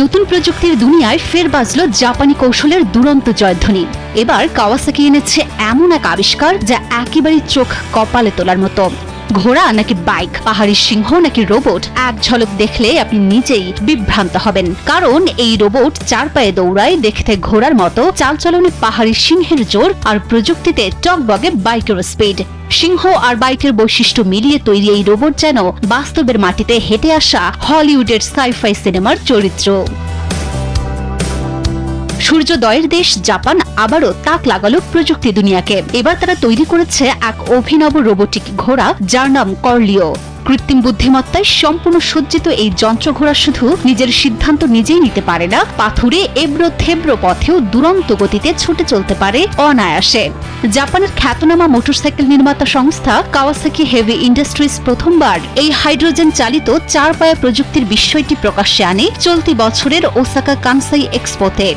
নতুন প্রযুক্তির দুনিয়ায় ফের বাজল জাপানি কৌশলের দুরন্ত জয়ধ্বনি। এবার কাওয়াসাকি এনেছে এমন এক আবিষ্কার যা একেবারে চোখ কপালে তোলার মতো। ঘোড়া নাকি বাইক, পাহাড়ি সিংহ নাকি রোবট এক ঝলক দেখলে আপনি নিজেই বিভ্রান্ত হবেন। কারণ এই রোবট চার পায়ে দৌড়ায়, দেখতে ঘোড়ার মতো, চালচলনে পাহাড়ি সিংহের জোর আর প্রযুক্তিতে টকবগে বাইকের স্পিড সিংহ আর বাইকের বৈশিষ্ট্য মিলিয়ে তৈরি এই রোবট যেন বাস্তবের মাটিতে হেঁটে আসা হলিউডের সাইফাই সিনেমার চরিত্র। সূর্যোদয়ের দেশ জাপান আবারও তাক লাগালো প্রযুক্তি দুনিয়াকে। এবার তারা তৈরি করেছে এক অভিনব রোবোটিক ঘোড়া, যার নাম কর্লিও। কৃত্রিম বুদ্ধিমত্তায় সম্পূর্ণ সজ্জিত এই যন্ত্র ঘোড়া শুধু নিজের সিদ্ধান্ত নিজেই নিতে পারে না, পাথুরে এব্রো থেব্রো পথেও দুরন্ত গতিতে ছুটে চলতে পারে অনায়াসে। জাপানের খ্যাতনামা মোটরসাইকেল নির্মাতা সংস্থা কাওয়াসাকি হেভি ইন্ডাস্ট্রিজ প্রথমবার এই হাইড্রোজেন চালিত চার পায়া প্রযুক্তির বিষয়টি প্রকাশ্যে আনে চলতি বছরের ওসাকা কানসাই এক্সপোতে।